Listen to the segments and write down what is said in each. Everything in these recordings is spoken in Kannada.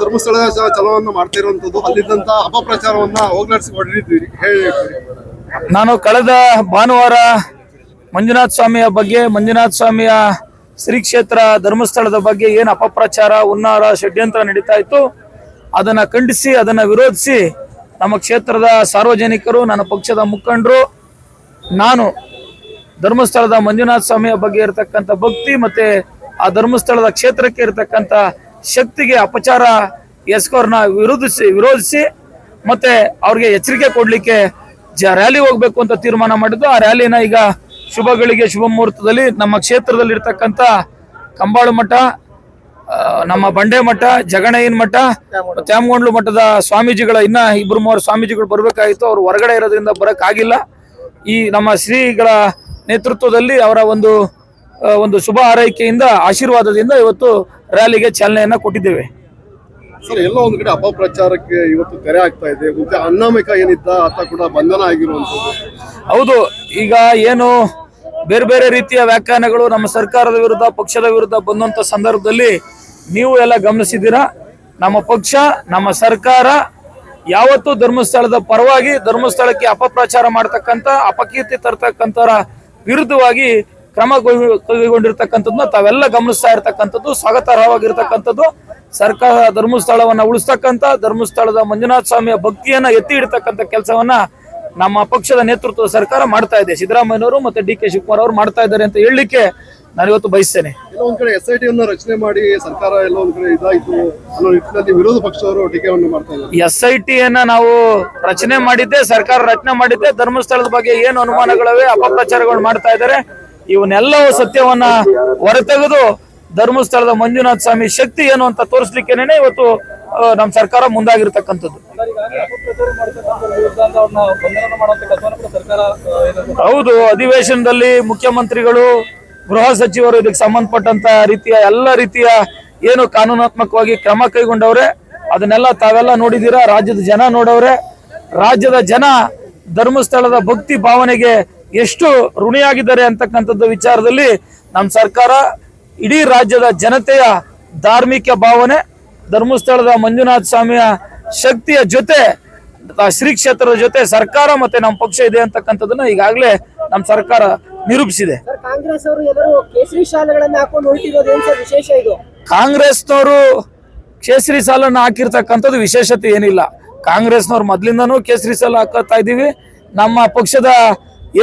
ಧರ್ಮಸ್ಥಳ ಚಲವನ್ನು ಮಾಡ್ತಾ ಇರುವಂತದ್ದು, ಅಲ್ಲಿದ್ದಂತ ಅಪಪ್ರಚಾರವನ್ನ ಹೋಗ್ಲಾಡಿಸಿ ಹೇಳಿ ನಾನು ಕಳೆದ ಭಾನುವಾರ ಮಂಜುನಾಥ ಸ್ವಾಮಿಯ ಬಗ್ಗೆ, ಮಂಜುನಾಥ ಸ್ವಾಮಿಯ ಶ್ರೀ ಕ್ಷೇತ್ರ ಧರ್ಮಸ್ಥಳದ ಬಗ್ಗೆ ಏನು ಅಪಪ್ರಚಾರ ಉನ್ನಾರ ಷಡ್ಯಂತ್ರ ನಡೀತಾ ಇತ್ತು, ಅದನ್ನ ಖಂಡಿಸಿ, ಅದನ್ನ ವಿರೋಧಿಸಿ ನಮ್ಮ ಕ್ಷೇತ್ರದ ಸಾರ್ವಜನಿಕರು, ನನ್ನ ಪಕ್ಷದ ಮುಖಂಡರು, ನಾನು ಧರ್ಮಸ್ಥಳದ ಮಂಜುನಾಥ ಸ್ವಾಮಿಯ ಬಗ್ಗೆ ಇರತಕ್ಕಂಥ ಭಕ್ತಿ ಮತ್ತೆ ಆ ಧರ್ಮಸ್ಥಳದ ಕ್ಷೇತ್ರಕ್ಕೆ ಇರತಕ್ಕಂಥ ಶಕ್ತಿಗೆ ಅಪಚಾರ ಎಸ್ಕೋರ್ನ ವಿರೋಧಿಸಿ ವಿರೋಧಿಸಿ ಮತ್ತೆ ಅವ್ರಿಗೆ ಎಚ್ಚರಿಕೆ ಕೊಡಲಿಕ್ಕೆ ಜ ರ್ಯಾಲಿ ಹೋಗ್ಬೇಕು ಅಂತ ತೀರ್ಮಾನ ಮಾಡಿದ್ದು. ಆ ರ್ಯಾಲಿನ ಈಗ ಶುಭಗಳಿಗೆ ಶುಭ ಮುಹೂರ್ತದಲ್ಲಿ ನಮ್ಮ ಕ್ಷೇತ್ರದಲ್ಲಿ ಇರ್ತಕ್ಕಂಥ ಕಂಬಾಳು ಮಠ ನಮ್ಮ ಬಂಡೆ ಮಠ, ಜಗಣಯ್ಯನ ಮಠ, ತ್ಯಾಮಗೊಂಡ್ಲು ಮಠದ ಸ್ವಾಮೀಜಿಗಳ ಇನ್ನ ಇಬ್ಬರು ಮೂವರು ಸ್ವಾಮೀಜಿಗಳು ಬರಬೇಕಾಗಿತ್ತು. ಅವ್ರು ಹೊರಗಡೆ ಇರೋದ್ರಿಂದ ಬರೋಕ್ಕಾಗಿಲ್ಲ. ಈ ನಮ್ಮ ಶ್ರೀಗಳ ನೇತೃತ್ವದಲ್ಲಿ ಅವರ ಒಂದು ಒಂದು ಶುಭ ಹಾರೈಕೆಯಿಂದ ಆಶೀರ್ವಾದದಿಂದ ಇವತ್ತು ರ್ಯಾಲಿಗೆ ಚಾಲನೆಯನ್ನ ಕೊಟ್ಟಿದ್ದೇವೆ. ಸರ್ ಎಲ್ಲ ಒಂದು ಕಡೆ ಅಪಪ್ರಚಾರಕ್ಕೆ ಇವತ್ತು ತೆರೆ ಆಗ್ತಾ ಇದೆ. ಮತ್ತೆ ಅನ್ನಾಮಿಕ ಏನಿದ್ದ ಆತ ಕೂಡ ಬಂಧನ ಆಗಿರುವಂತದ್ದು ಹೌದು ಈಗ ಏನು ಬೇರೆ ಬೇರೆ ರೀತಿಯ ವ್ಯಾಖ್ಯಾನಗಳು ನಮ್ಮ ಸರ್ಕಾರದ ವಿರುದ್ಧ ಪಕ್ಷದ ವಿರುದ್ಧ ಬಂದಂತ ಸಂದರ್ಭದಲ್ಲಿ ನೀವು ಎಲ್ಲ ಗಮನಿಸಿದ್ದೀರಾ? ನಮ್ಮ ಪಕ್ಷ ನಮ್ಮ ಸರ್ಕಾರ ಯಾವತ್ತೂ ಧರ್ಮಸ್ಥಳದ ಪರವಾಗಿ ಧರ್ಮಸ್ಥಳಕ್ಕೆ ಅಪಪ್ರಚಾರ ಮಾಡ್ತಕ್ಕಂಥ ಅಪಕೀರ್ತಿ ತರ್ತಕ್ಕಂಥರ ವಿರುದ್ಧವಾಗಿ ಕ್ರಮ ಕೈಗೊಂಡಿರ್ತಕ್ಕಂಥದ್ದು, ತಾವೆಲ್ಲ ಗಮನಿಸ್ತಾ ಇರತಕ್ಕಂಥದ್ದು, ಸ್ವಾಗತಾರ್ಹವಾಗಿರ್ತಕ್ಕಂಥದ್ದು, ಸರ್ಕಾರ ಧರ್ಮಸ್ಥಳವನ್ನ ಉಳಿಸ್ತಕ್ಕಂಥ, ಧರ್ಮಸ್ಥಳದ ಮಂಜುನಾಥ ಸ್ವಾಮಿಯ ಭಕ್ತಿಯನ್ನ ಎತ್ತಿ ಇಡ್ತಕ್ಕಂಥ ಕೆಲಸವನ್ನ ನಮ್ಮ ಪಕ್ಷದ ನೇತೃತ್ವದ ಸರ್ಕಾರ ಮಾಡ್ತಾ ಇದೆ. ಸಿದ್ದರಾಮಯ್ಯನವರು ಮತ್ತೆ ಡಿ ಕೆ ಶಿವಕುಮಾರ್ ಅವರು ಮಾಡ್ತಾ ಇದ್ದಾರೆ ಅಂತ ಹೇಳಲಿಕ್ಕೆ ನಾನು ಇವತ್ತು ಬಯಸ್ತೇನೆ. ಎಲ್ಲೋ ಒಂದ್ ಕಡೆ ಎಸ್ ಐ ಟಿ ಅನ್ನ ರಚನೆ ಮಾಡಿ ಸರ್ಕಾರ ಎಲ್ಲ ಒಂದ್ ಕಡೆ ಇದಾಯ್ತು ಅನ್ನೋ ನಿಟ್ಟಿನಲ್ಲಿ ವಿರೋಧ ಪಕ್ಷದವರು ಟೀಕೆಯನ್ನು ಮಾಡ್ತಾ ಇದ್ದಾರೆ. ಎಸ್ ಐ ಟಿಯನ್ನ ನಾವು ರಚನೆ ಮಾಡಿದ್ದೆ ಸರ್ಕಾರ ರಚನೆ ಮಾಡಿದ್ದೆ ಧರ್ಮಸ್ಥಳದ ಬಗ್ಗೆ ಏನು ಅನುಮಾನಗಳವೆ ಅಪಪ್ರಚಾರಗಳು ಮಾಡ್ತಾ ಇದ್ದಾರೆ. ಇವನ್ನೆಲ್ಲವೂ ಸತ್ಯವನ್ನ ಹೊರತೆಗೆದು ಧರ್ಮಸ್ಥಳದ ಮಂಜುನಾಥ ಸ್ವಾಮಿ ಶಕ್ತಿ ಏನು ಅಂತ ತೋರಿಸ್ಲಿಕ್ಕೇನೆ ಇವತ್ತು ನಮ್ಮ ಸರ್ಕಾರ ಮುಂದಾಗಿರ್ತಕ್ಕಂಥದ್ದು. ಹೌದು ಅಧಿವೇಶನದಲ್ಲಿ ಮುಖ್ಯಮಂತ್ರಿಗಳು ಗೃಹ ಸಚಿವರು ಇದಕ್ಕೆ ಸಂಬಂಧಪಟ್ಟಂತ ರೀತಿಯ ಎಲ್ಲ ರೀತಿಯ ಏನು ಕಾನೂನಾತ್ಮಕವಾಗಿ ಕ್ರಮ ಕೈಗೊಂಡವ್ರೆ, ಅದನ್ನೆಲ್ಲ ತಾವೆಲ್ಲ ನೋಡಿದೀರಾ ರಾಜ್ಯದ ಜನ ನೋಡವ್ರೆ. ರಾಜ್ಯದ ಜನ ಧರ್ಮಸ್ಥಳದ ಭಕ್ತಿ ಭಾವನೆಗೆ ಎಷ್ಟು ಋಣಿಯಾಗಿದ್ದಾರೆ ಅಂತಕ್ಕಂಥದ್ದು ವಿಚಾರದಲ್ಲಿ ನಮ್ಮ ಸರ್ಕಾರ ಇಡೀ ರಾಜ್ಯದ ಜನತೆಯ ಧಾರ್ಮಿಕ ಭಾವನೆ, ಧರ್ಮಸ್ಥಳದ ಮಂಜುನಾಥ ಸ್ವಾಮಿಯ ಶಕ್ತಿಯ ಜೊತೆ ಶ್ರೀ ಕ್ಷೇತ್ರದ ಜೊತೆ ಸರ್ಕಾರ ಮತ್ತೆ ನಮ್ಮ ಪಕ್ಷ ಇದೆ ಅಂತಕ್ಕಂಥದ್ದನ್ನ ಈಗಾಗಲೇ ನಮ್ಮ ಸರ್ಕಾರ ನಿರೂಪಿಸಿದೆ. ಕಾಂಗ್ರೆಸ್ ಅವರು ಎಲ್ಲರೂ ಕೇಸರಿ ಶಾಲೆಗಳನ್ನ ಹಾಕೊಂಡು ಹೊರಟಿರೋದು ಏನ್ ಸರ್ ವಿಶೇಷ ಇದು? ಕಾಂಗ್ರೆಸ್ನವರು ಕೇಸರಿ ಸಾಲನ್ನು ಹಾಕಿರ್ತಕ್ಕಂಥದ್ದು ವಿಶೇಷತೆ ಏನಿಲ್ಲ. ಕಾಂಗ್ರೆಸ್ನವ್ರು ಮೊದ್ಲಿಂದನೂ ಕೇಸರಿ ಸಾಲ ಹಾಕೋತಾ ಇದ್ದೀವಿ. ನಮ್ಮ ಪಕ್ಷದ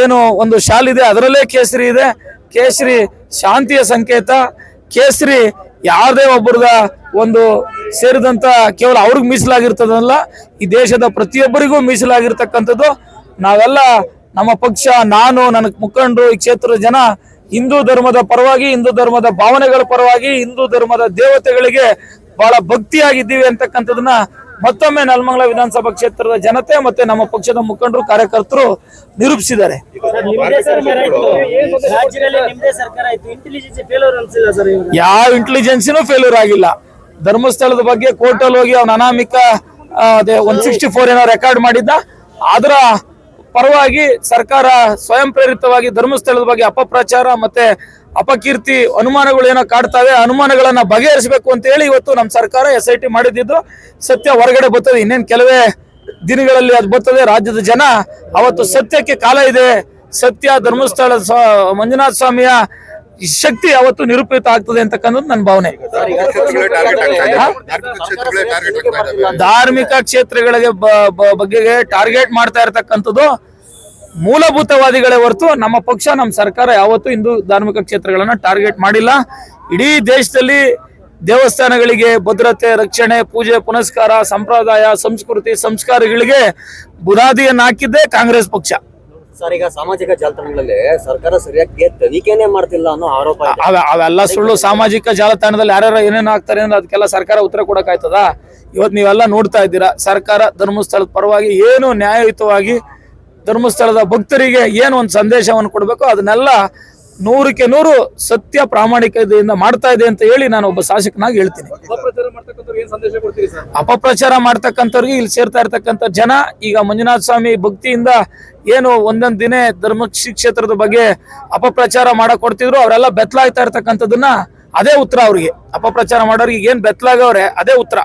ಏನು ಒಂದು ಶಾಲ್ ಇದೆ ಅದರಲ್ಲೇ ಕೇಸರಿ ಇದೆ. ಕೇಸರಿ ಶಾಂತಿಯ ಸಂಕೇತ. ಕೇಸರಿ ಯಾರದೇ ಒಬ್ಬರದ ಒಂದು ಸೇರಿದಂತ ಕೇವಲ ಅವ್ರಿಗೆ ಮೀಸಲಾಗಿರ್ತದಲ್ಲ ಈ ದೇಶದ ಪ್ರತಿಯೊಬ್ಬರಿಗೂ ಮೀಸಲಾಗಿರ್ತಕ್ಕಂಥದ್ದು. ನಾವೆಲ್ಲ ನಮ್ಮ ಪಕ್ಷ ನಾನು ನನ್ನ ಮುಖಂಡರು ಈ ಕ್ಷೇತ್ರದ ಜನ ಹಿಂದೂ ಧರ್ಮದ ಪರವಾಗಿ ಹಿಂದೂ ಧರ್ಮದ ಭಾವನೆಗಳ ಪರವಾಗಿ ಹಿಂದೂ ಧರ್ಮದ ದೇವತೆಗಳಿಗೆ ಬಹಳ ಭಕ್ತಿಯಾಗಿದ್ದೀವಿ ಅಂತಕ್ಕಂಥದನ್ನ ಮತ್ತೊಮ್ಮೆ ನಲ್ಮಂಗ್ಲ ವಿಧಾನಸಭಾ ಕ್ಷೇತ್ರದ ಜನತೆ ಮತ್ತೆ ನಮ್ಮ ಪಕ್ಷದ ಮುಖಂಡರು ಕಾರ್ಯಕರ್ತರು ನಿರೂಪಿಸಿದ್ದಾರೆ. ಯಾವ ಇಂಟೆಲಿಜೆನ್ಸಿನೂ ಫೇಲ್ಯೂರ್ ಆಗಿಲ್ಲ. ಧರ್ಮಸ್ಥಳದ ಬಗ್ಗೆ ಕೋರ್ಟಲ್ಲಿ ಹೋಗಿ ಅವನ ಅನಾಮಿಕ ಅದೇ ಒನ್ ಸಿಕ್ಸ್ಟಿ ಫೋರ್ ಏನೋ ರೆಕಾರ್ಡ್ ಮಾಡಿದ್ದ. ಅದರ ಪರವಾಗಿ ಸರ್ಕಾರ ಸ್ವಯಂ ಪ್ರೇರಿತವಾಗಿ ಧರ್ಮಸ್ಥಳದ ಬಗ್ಗೆ ಅಪಪ್ರಚಾರ ಮತ್ತೆ ಅಪಕೀರ್ತಿ ಅನುಮಾನಗಳು ಏನೋ ಕಾಡ್ತಾವೆ ಅನುಮಾನಗಳನ್ನ ಬಗೆಹರಿಸಬೇಕು ಅಂತ ಹೇಳಿ ಇವತ್ತು ನಮ್ಮ ಸರ್ಕಾರ ಎಸ್ ಐ ಟಿ ಮಾಡಿದ್ದು. ಸತ್ಯ ಹೊರಗಡೆ ಬರ್ತದೆ. ಇನ್ನೇನು ಕೆಲವೇ ದಿನಗಳಲ್ಲಿ ಅದು ಬರ್ತದೆ. ರಾಜ್ಯದ ಜನ ಅವತ್ತು ಸತ್ಯಕ್ಕೆ ಕಾಲ ಇದೆ. ಸತ್ಯ ಧರ್ಮಸ್ಥಳ ಮಂಜುನಾಥ ಸ್ವಾಮಿಯ ಶಕ್ತಿ ಯಾವತ್ತು ನಿರೂಪಿತ ಆಗ್ತದೆ ಅಂತಕ್ಕಂಥದ್ದು ನನ್ನ ಭಾವನೆ. ಧಾರ್ಮಿಕ ಕ್ಷೇತ್ರಗಳಿಗೆ ಬಗ್ಗೆ ಟಾರ್ಗೆಟ್ ಮಾಡ್ತಾ ಇರತಕ್ಕಂಥದ್ದು ಮೂಲಭೂತವಾದಿಗಳೇ ಹೊರತು ನಮ್ಮ ಪಕ್ಷ ನಮ್ಮ ಸರ್ಕಾರ ಯಾವತ್ತೂ ಹಿಂದೂ ಧಾರ್ಮಿಕ ಕ್ಷೇತ್ರಗಳನ್ನ ಟಾರ್ಗೆಟ್ ಮಾಡಿಲ್ಲ. ಇಡೀ ದೇಶದಲ್ಲಿ ದೇವಸ್ಥಾನಗಳಿಗೆ ಭದ್ರತೆ ರಕ್ಷಣೆ ಪೂಜೆ ಪುನಸ್ಕಾರ ಸಂಪ್ರದಾಯ ಸಂಸ್ಕೃತಿ ಸಂಸ್ಕಾರಗಳಿಗೆ ಬುನಾದಿಯನ್ನು ಹಾಕಿದ್ದೇ ಕಾಂಗ್ರೆಸ್ ಪಕ್ಷ. ಸರ್ ಈಗ ಸಾಮಾಜಿಕ ಜಾಲತಾಣಗಳಲ್ಲಿ ಸರ್ಕಾರ ಸರಿಯಾಗಿ ತನಿಖೆನೆ ಮಾಡ್ತಿಲ್ಲ ಅನ್ನೋ ಆರೋಪ ಅವೆಲ್ಲ ಸುಳ್ಳು ಸಾಮಾಜಿಕ ಜಾಲತಾಣದಲ್ಲಿ ಯಾರ್ಯಾರು ಏನೇನು ಆಗ್ತಾರೆ ಅಂದ್ರೆ ಅದಕ್ಕೆಲ್ಲ ಸರ್ಕಾರ ಉತ್ತರ ಕೊಡಕ್ಕಾಯ್ತದ? ಇವತ್ತು ನೀವೆಲ್ಲ ನೋಡ್ತಾ ಇದ್ದೀರಾ ಸರ್ಕಾರ ಧರ್ಮಸ್ಥಳದ ಪರವಾಗಿ ಏನು ನ್ಯಾಯಯುತವಾಗಿ ಧರ್ಮಸ್ಥಳದ ಭಕ್ತರಿಗೆ ಏನು ಒಂದು ಸಂದೇಶವನ್ನು ಕೊಡಬೇಕು ಅದನ್ನೆಲ್ಲ ನೂರಕ್ಕೆ ನೂರು ಸತ್ಯ ಪ್ರಾಮಾಣಿಕತೆಯಿಂದ ಮಾಡ್ತಾ ಇದೆ ಅಂತ ಹೇಳಿ ನಾನು ಒಬ್ಬ ಶಾಸಕನಾಗಿ ಹೇಳ್ತೀನಿ. ಅಪಪ್ರಚಾರ ಮಾಡ್ತಕ್ಕಂಥವ್ರಿಗೆ ಇಲ್ಲಿ ಸೇರ್ತಾ ಇರ್ತಕ್ಕಂಥ ಜನ ಈಗ ಮಂಜುನಾಥ ಸ್ವಾಮಿ ಭಕ್ತಿಯಿಂದ ಏನು ಒಂದೊಂದ್ ದಿನ ಧರ್ಮ ಕ್ಷೇತ್ರದ ಬಗ್ಗೆ ಅಪಪ್ರಚಾರ ಮಾಡಕ್ ಕೊಡ್ತಿದ್ರು ಅವರೆಲ್ಲ ಬೆತ್ತಲಾಗ್ತಾ ಇರ್ತಕ್ಕಂಥದ್ದನ್ನ ಅದೇ ಉತ್ತರ ಅವ್ರಿಗೆ. ಅಪಪ್ರಚಾರ ಮಾಡೋರಿಗೆ ಏನ್ ಬೆತ್ತಲಾಗವ್ರೆ ಅದೇ ಉತ್ತರ.